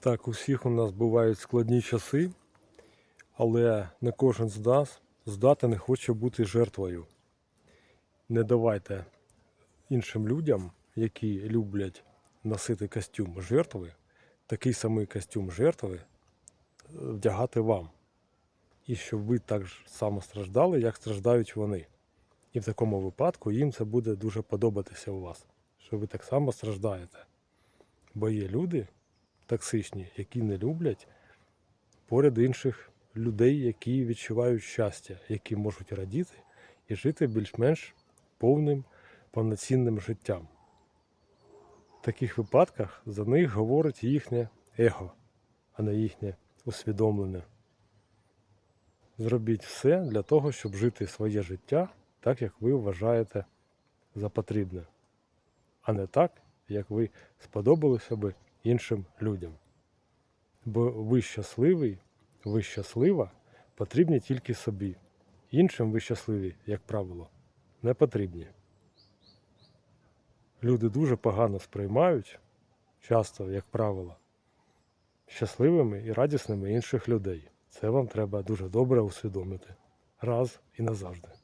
Так, у всіх у нас бувають складні часи, але не кожен з нас здати не хоче бути жертвою. Не давайте іншим людям, які люблять носити костюм жертви, такий самий костюм жертви е, вдягати вам. І щоб ви так само страждали, як страждають вони. І в такому випадку їм це буде дуже подобатися у вас, що ви так само страждаєте. Бо є люди токсичні, які не люблять поряд інших людей, які відчувають щастя, які можуть радіти і жити більш-менш повним, повноцінним життям. В таких випадках за них говорить їхнє его, а не їхнє усвідомлене. Зробіть все для того, щоб жити своє життя так, як ви вважаєте за потрібне, а не так, як ви сподобалося би іншим людям. Бо ви щасливий, ви щаслива потрібні тільки собі. Іншим ви щасливі, як правило, не потрібні. Люди дуже погано сприймають, часто, як правило, щасливими і радісними інших людей. Це вам треба дуже добре усвідомити раз і назавжди.